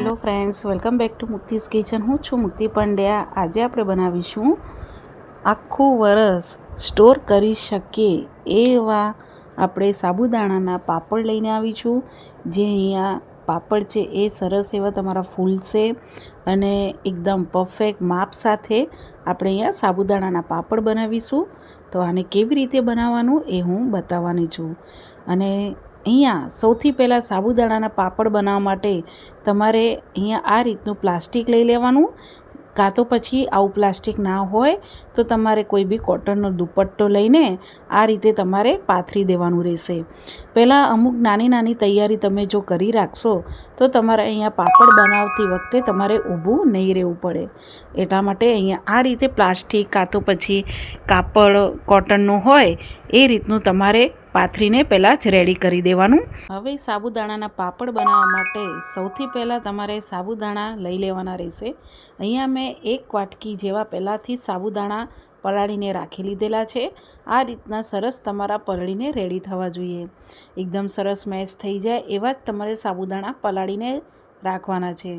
Hello friends, welcome back to Mukti's kitchen. હું છું મુક્તિ પંડ્યા. આજે આપણે બનાવીશું આખું વરસ સ્ટોર કરી શકીએ એવા આપણે સાબુદાણાના પાપડ લઈને આવીશું. જે અહીંયા પાપડ છે એ સરસ એવા તમારા ફૂલશે અને એકદમ પરફેક્ટ માપ સાથે આપણે અહીંયા સાબુદાણાના પાપડ બનાવીશું. તો આને કેવી રીતે બનાવવાનું એ હું બતાવવાની છું. અને અહીંયા સૌથી પહેલાં સાબુદાણાના પાપડ બનાવવા માટે તમારે અહીંયા આ રીતનું પ્લાસ્ટિક લઈ લેવાનું. કાં તો પછી આવું પ્લાસ્ટિક ના હોય તો તમારે કોઈ બી કોટનનો દુપટ્ટો લઈને આ રીતે તમારે પાથરી દેવાનું રહેશે. પહેલાં અમુક નાની નાની તૈયારી તમે જો કરી રાખશો તો તમારે અહીંયા પાપડ બનાવતી વખતે તમારે ઊભું નહીં રહેવું પડે. એટલા માટે અહીંયા આ રીતે પ્લાસ્ટિક કાં તો પછી કાપડ, કોટનનું હોય એ રીતનું તમારે પાથરીને પહેલાં જ રેડી કરી દેવાનું. હવે સાબુદાણાના પાપડ બનાવવા માટે સૌથી પહેલાં તમારે સાબુદાણા લઈ લેવાના રહેશે. અહીંયા મેં એક વાટકી જેવા પહેલાંથી સાબુદાણા પલાળીને રાખી લીધેલા છે. આ રીતના સરસ તમારા પલળીને રેડી થવા જોઈએ. એકદમ સરસ મેચ થઈ જાય એવા જ તમારે સાબુદાણા પલાળીને રાખવાના છે.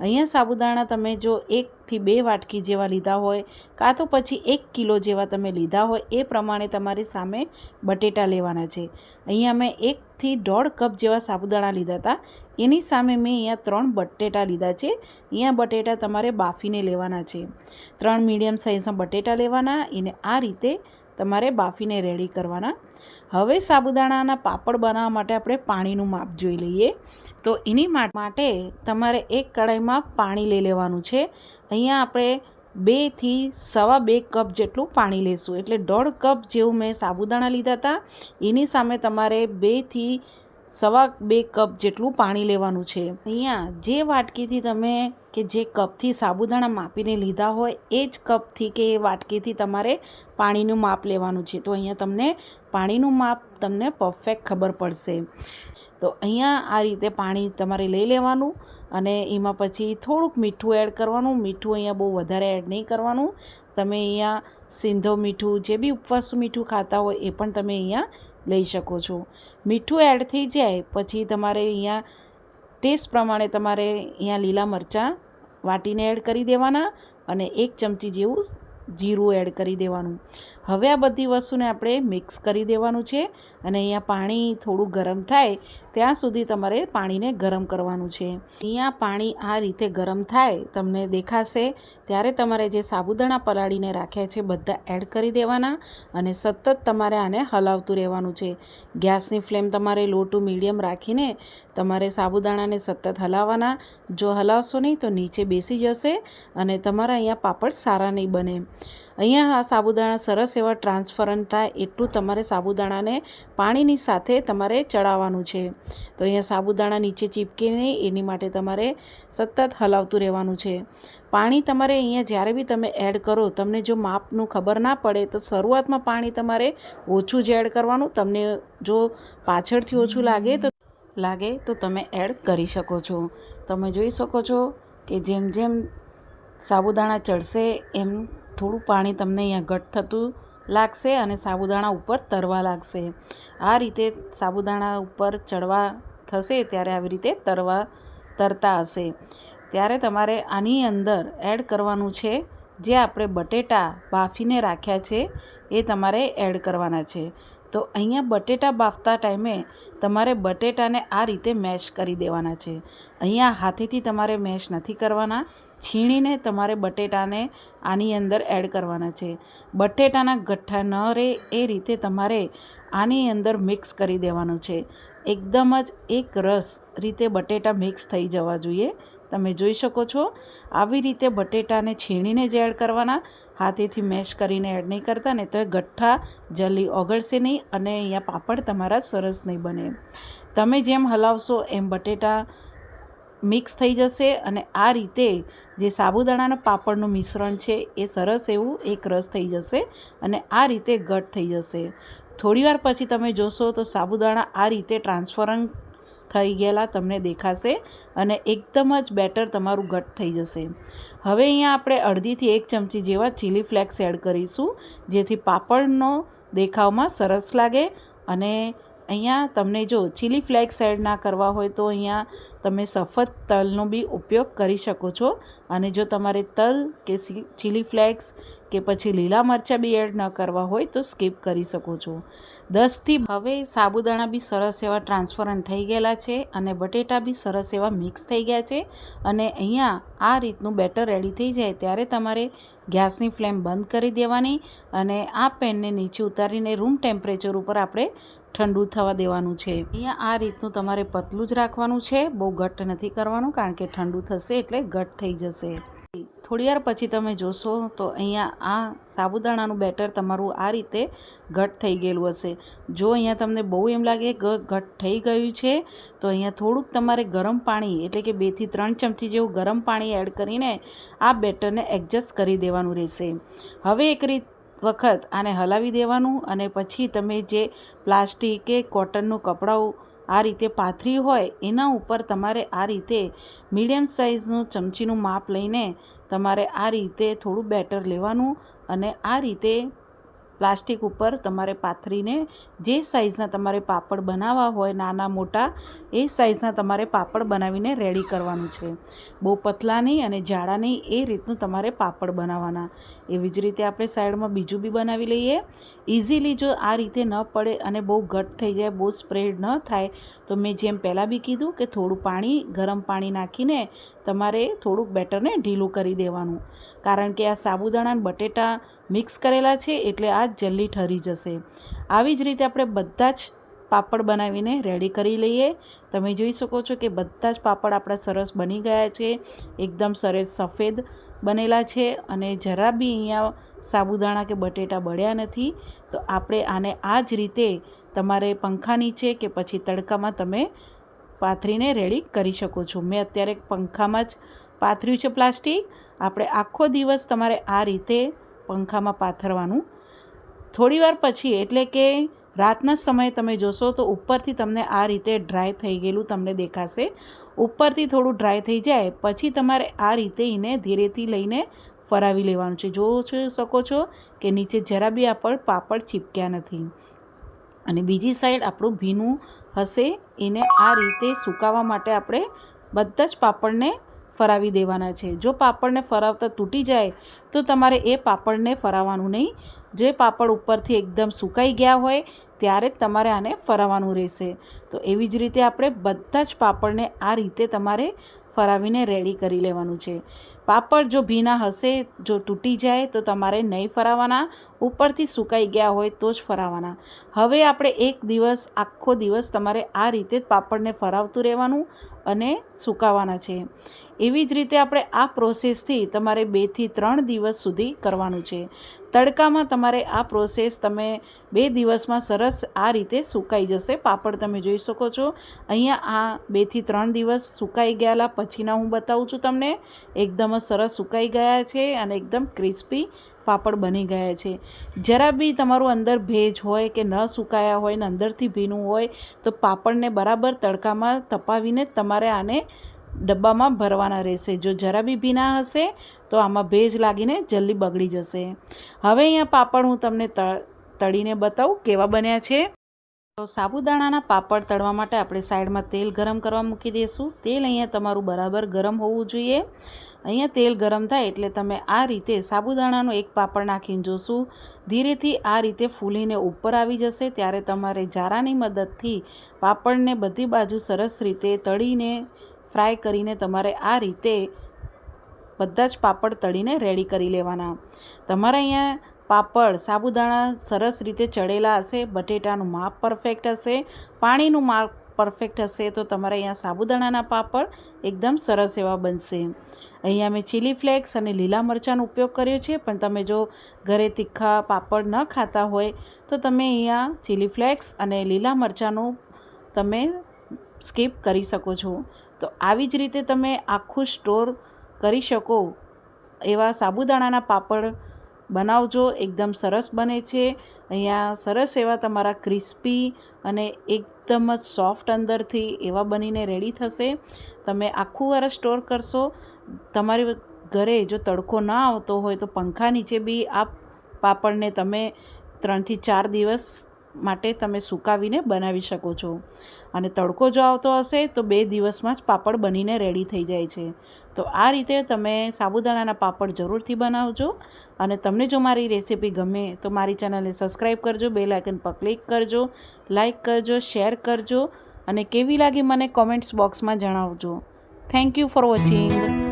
અહીંયા સાબુદાણા તમે જો એકથી બે વાટકી જેવા લીધા હોય, કાં તો પછી એક કિલો જેવા તમે લીધા હોય, એ પ્રમાણે તમારી સામે બટેટા લેવાના છે. અહીંયા મેં એકથી દોઢ કપ જેવા સાબુદાણા લીધા હતા. એની સામે મેં અહીંયા ત્રણ બટેટા લીધા છે. અહીંયા બટેટા તમારે બાફીને લેવાના છે. ત્રણ મીડિયમ સાઇઝના બટેટા લેવાના. એને આ રીતે તમારે બાફીને રેડી કરવાના. હવે સાબુદાણાના પાપડ બનાવવા માટે આપણે પાણીનું માપ જોઈ લઈએ. તો એની માટે તમારે એક કઢાઈમાં પાણી લઈ લેવાનું છે. અહીંયા આપણે બેથી સવા બે કપ જેટલું પાણી લેશું. એટલે દોઢ કપ જેવું મેં સાબુદાણા લીધા હતા. એની સામે તમારે બેથી સવા બે કપ જેટલું પાણી લેવાનું છે. અહીંયા જે વાટકીથી તમે કે જે કપથી સાબુદાણા માપીને લીધા હોય, એ જ કપથી કે એ વાટકીથી તમારે પાણીનું માપ લેવાનું છે. તો અહીંયા તમને પાણીનું માપ તમને પરફેક્ટ ખબર પડશે. તો અહીંયા આ રીતે પાણી તમારે લઈ લેવાનું અને એમાં પછી થોડુંક મીઠું એડ કરવાનું. મીઠું અહીંયા બહુ વધારે એડ નહીં કરવાનું. તમે અહીંયા સિંધો મીઠું, જે બી ઉપવાસનું મીઠું ખાતા હોય, એ પણ તમે અહીંયા લઈ શકો છો. મીઠું એડ થઈ જાય, પછી તમારે અહીંયા ટેસ્ટ પ્રમાણે તમારે અહીંયા લીલા મરચાં વાટીને એડ કરી દેવાના અને એક ચમચી જેવું જીરું એડ કરી દેવાનું. હવે આ બધી વસ્તુને આપણે મિક્સ કરી દેવાનું છે અને અહીંયા પાણી થોડું ગરમ થાય ત્યાં સુધી તમારે પાણીને ગરમ કરવાનું છે. અહીંયા પાણી આ રીતે ગરમ થાય તમને દેખાશે. ત્યારે તમારે જે સાબુદાણા પલાળીને રાખ્યા છે બધા એડ કરી દેવાના અને સતત તમારે આને હલાવતું રહેવાનું છે. ગેસની ફ્લેમ તમારે લો ટુ મીડિયમ રાખીને તમારે સાબુદાણાને સતત હલાવવાના. જો હલાવશો નહીં તો નીચે બેસી જશે અને તમારા અહીંયા પાપડ સારા નહીં બને. અહીંયા સાબુદાણા સરસ એવા ટ્રાન્સફરન્ટ થાય એટલું તમારે સાબુદાણાને પાણીની સાથે તમારે ચડાવવાનું છે. તો અહીંયા સાબુદાણા નીચે ચીપકે નહીં એની માટે તમારે સતત હલાવતું રહેવાનું છે. પાણી તમારે અહીંયા જ્યારે બી તમે એડ કરો, તમને જો માપનું ખબર ના પડે તો શરૂઆતમાં પાણી તમારે ઓછું જ એડ કરવાનું, તમને જો પાછળથી ઓછું લાગે તો લાગે તો તમે એડ કરી શકો છો. તમે જોઈ શકો છો કે જેમ જેમ સાબુદાણા ચડશે એમ થોડું પાણી તમને અહીંયા ઘટ થતું લાગશે અને સાબુદાણા ઉપર તરવા લાગશે. આ રીતે સાબુદાણા ઉપર ચડવા થશે ત્યારે આવી રીતે તરવા તરતા હશે. ત્યારે તમારે આની અંદર એડ કરવાનું છે, જે આપણે બટેટા બાફીને રાખ્યા છે, એ તમારે એડ કરવાના છે. તો અહીંયા બટેટા બાફતા ટાઈમે તમારે બટેટાને આ રીતે મેશ કરી દેવાના છે. અહીંયા હાથેથી તમારે મેશ નથી કરવાના છીણીને તમારે બટેટાને આની અંદર એડ કરવાના છે. બટેટાના ગઠ્ઠા ન રહે એ રીતે તમારે આની અંદર મિક્સ કરી દેવાનું છે. એકદમ જ એક રસ રીતે બટેટા મિક્સ થઈ જવા જોઈએ. તમે જોઈ શકો છો, આવી રીતે બટેટાને છીણીને જ એડ કરવાના. હાથેથી મેશ કરીને એડ નહીં કરતા ને તો ગઠ્ઠા જલ્દી ઓગળશે નહીં અને અહીંયા પાપડ તમારા સરસ નહીં બને. તમે જેમ હલાવશો એમ બટેટા મિક્સ થઈ જશે અને આ રીતે જે સાબુદાણાના પાપડનું મિશ્રણ છે એ સરસ એવું એક રસ થઈ જશે અને આ રીતે ઘટ થઈ જશે. થોડીવાર પછી તમે જોશો તો સાબુદાણા આ રીતે ટ્રાન્સફરન થઈ ગયેલા તમને દેખાશે અને એકદમ જ બેટર તમારું ઘટ થઈ જશે. હવે અહીંયા આપણે અડધીથી એક ચમચી જેવા ચીલી ફ્લેક્સ એડ કરીશું જેથી પાપડનો દેખાવમાં સરસ લાગે અને અહીંયા તમને જો ચીલી ફ્લેક્સ એડ ના કરવા હોય તો અહીંયા તમે સફેદ તલનો બી ઉપયોગ કરી શકો છો. અને જો તમારે તલ કે ચીલી ફ્લેક્સ કે પછી લીલા મરચાં બી એડ ન કરવા હોય તો સ્કીપ કરી શકો છો. દસથી હવે સાબુદાણા બી સરસ એવા ટ્રાન્સફરન્ટ થઈ ગયેલા છે અને બટેટા બી સરસ એવા મિક્સ થઈ ગયા છે. અને અહીંયા આ રીતનું બેટર રેડી થઈ જાય ત્યારે તમારે ગેસની ફ્લેમ બંધ કરી દેવાની અને આ પેનને નીચે ઉતારીને રૂમ ટેમ્પરેચર ઉપર આપણે ઠંડુ થવા દેવાનું છે. અહીંયા આ રીતનું તમારે પતલું જ રાખવાનું છે. બહુ ઘટ્ટ નથી કરવાનું કારણ કે ઠંડુ થશે એટલે ઘટ થઈ જશે. થોડી વાર પછી તમે જોશો તો અહીંયા આ સાબુદાણાનું બેટર તમારું આ રીતે ઘટ થઈ ગયેલું હશે. જો અહીંયા તમને બહુ એમ લાગે કે ઘટ થઈ ગયું છે, તો અહીંયા થોડુંક તમારે ગરમ પાણી એટલે કે બેથી ત્રણ ચમચી જેવું ગરમ પાણી એડ કરીને આ બેટરને એડજસ્ટ કરી દેવાનું રહેશે. હવે એક રીત વખત આને હલાવી દેવાનું અને પછી તમે જે પ્લાસ્ટિક કે કોટનનું કપડાં આ રીતે પાથરી હોય, એના ઉપર તમારે આ રીતે મીડિયમ સાઇઝનું ચમચીનું માપ લઈને તમારે આ રીતે થોડું બેટર લેવાનું અને આ રીતે પ્લાસ્ટિક ઉપર તમારે પાથરીને જે સાઇઝના તમારે પાપડ બનાવવા હોય, નાના, મોટા, એ સાઇઝના તમારે પાપડ બનાવીને રેડી કરવાનું છે. બહુ પતલા નહીં અને જાડા નહીં, એ રીતનું તમારે પાપડ બનાવવાના. એવી જ રીતે આપણે સાઈડમાં બીજું બી બનાવી લઈએ. ઇઝીલી જો આ રીતે ન પડે અને બહુ ઘટ થઈ જાય, બહુ સ્પ્રેડ ન થાય, તો મેં જેમ પહેલાં બી કીધું કે થોડું પાણી, ગરમ પાણી નાખીને તમારે થોડુંક બેટરને ઢીલું કરી દેવાનું. કારણ કે આ સાબુદાણા બટેટા મિક્સ કરેલા છે, એટલે આ જલ્દી ઠરી જશે. આવી જ રીતે આપણે બધા જ પાપડ બનાવીને રેડી કરી લઈએ. તમે જોઈ શકો છો કે બધા જ પાપડ આપણા સરસ બની ગયા છે. એકદમ સરસ સફેદ બનેલા છે અને જરા બી અહીંયા સાબુદાણા કે બટેટા બળ્યા નથી. તો આપણે આને આ જ રીતે તમારે પંખા નીચે કે પછી તડકામાં તમે પાથરીને રેડી કરી શકો છો. મેં અત્યારે પંખામાં જ પાથર્યું છે પ્લાસ્ટિક. આપણે આખો દિવસ તમારે આ રીતે પંખામાં પાથરવાનું થોડીવાર પછી, એટલે કે રાતના સમયે તમે જોશો તો ઉપરથી તમને આ રીતે ડ્રાય થઈ ગયેલું તમને દેખાશે. ઉપરથી થોડું ડ્રાય થઈ જાય, પછી તમારે આ રીતે એને ધીરેથી લઈને ફરાવી લેવાનું છે. જો શકો છો કે નીચે જરા બી આપણ પાપડ ચીપક્યા નથી. અને બીજી સાઈડ આપણું ભીનું હશે, એને આ રીતે સુકાવા માટે આપણે બધા જ પાપડને ફરાવી દેવાના છે. જો પાપડને ફરાવતા તૂટી જાય, તો તમારે એ પાપડને ફરાવવાનું નહીં. જે પાપડ ઉપરથી એકદમ સુકાઈ ગયા હોય, ત્યારે જ તમારે આને ફરાવવાનું રહેશે. તો એવી જ રીતે આપણે બધા જ પાપડને આ રીતે તમારે ફરાવીને રેડી કરી લેવાનું છે. પાપડ જો ભીના હશે, જો તૂટી જાય, તો તમારે નહીં ફરાવવાના ઉપરથી સુકાઈ ગયા હોય તો જ ફરાવવાના હવે આપણે એક દિવસ, આખો દિવસ તમારે આ રીતે જ પાપડને ફરાવતું રહેવાનું અને સુકાવવાના છે. એવી જ રીતે આપણે આ પ્રોસેસથી તમારે બેથી ત્રણ દિવસ સુધી કરવાનું છે. તડકામાં તમારે આ પ્રોસેસ તમે બે દિવસમાં સરસ આ રીતે સુકાઈ જશે. પાપડ તમે જોઈ શકો છો. અહીંયા આ બેથી ત્રણ દિવસ સુકાઈ ગયેલા. પછીના હું બતાવું છું તમને. એકદમ જ સરસ સુકાઈ ગયા છે અને એકદમ ક્રિસ્પી પાપડ બની ગયા છે. જરા બી તમારું અંદર ભેજ હોય કે ન સુકાયા હોય ને અંદરથી ભીનું હોય તો પાપડને બરાબર તડકામાં તપાવીને તમારે આને ડબ્બામાં ભરવાના રહેશે. જો જરા બી ભીના હશે, તો આમાં ભેજ લાગીને જલ્દી બગડી જશે. હવે અહીંયા પાપડ હું તમને તળીને બતાવું કેવા બન્યા છે. તો સાબુદાણાના પાપડ તળવા માટે આપણે સાઈડમાં તેલ ગરમ કરવા મૂકી દઈશું તેલ અહીંયા તમારું બરાબર ગરમ હોવું જોઈએ. અહીંયા તેલ ગરમ થાય એટલે તમે આ રીતે સાબુદાણાનો એક પાપડ નાખીને જોશું. ધીરેથી આ રીતે ફૂલીને ઉપર આવી જશે. ત્યારે તમારે જારાની મદદથી પાપડને બધી બાજુ સરસ રીતે તળીને ફ્રાય કરીને તમારે આ રીતે બધા જ પાપડ તળીને રેડી કરી લેવાના. તમારે અહીંયા પાપડ સાબુદાણા સરસ રીતે ચડેલા હશે, બટેટાનું માપ પરફેક્ટ હશે, પાણીનું માપ પરફેક્ટ હશે, તો તમારે અહીંયા સાબુદાણાના પાપડ એકદમ સરસ એવા બનશે. અહીંયા મેં ચીલી ફ્લેક્સ અને લીલા મરચાંનો ઉપયોગ કર્યો છે, પણ તમે જો ઘરે તીખા પાપડ ન ખાતા હોય, તો તમે અહીંયા ચીલી ફ્લેક્સ અને લીલા મરચાંનું તમે સ્કીપ કરી શકો છો. તો આવી જ રીતે તમે આખું સ્ટોર કરી શકો. એવા સાબુદાણાના પાપડ બનાવજો, એકદમ સરસ બને છે. અહીંયા સરસ એવા તમારા ક્રિસ્પી અને એકદમ જ સોફ્ટ અંદરથી એવા બનીને રેડી થશે. તમે આખું વર્ષ સ્ટોર કરશો. તમારી ઘરે જો તડકો ના આવતો હોય તો પંખા નીચે બી આ પાપડને તમે ત્રણથી ચાર દિવસ માટે તમે સુકાવીને બનાવી શકો છો. અને તડકો જો આવતો હશે, તો બે દિવસમાં જ પાપડ બનીને રેડી થઈ જાય છે. તો આ રીતે તમે સાબુદાણાના પાપડ જરૂરથી બનાવજો. અને તમને જો મારી રેસીપી ગમે, તો મારી ચેનલને સબસ્ક્રાઈબ કરજો બે લાઇકન પર ક્લિક કરજો લાઇક કરજો શેર કરજો, અને કેવી લાગી મને કોમેન્ટ્સ બોક્સમાં જણાવજો. Thank you for watching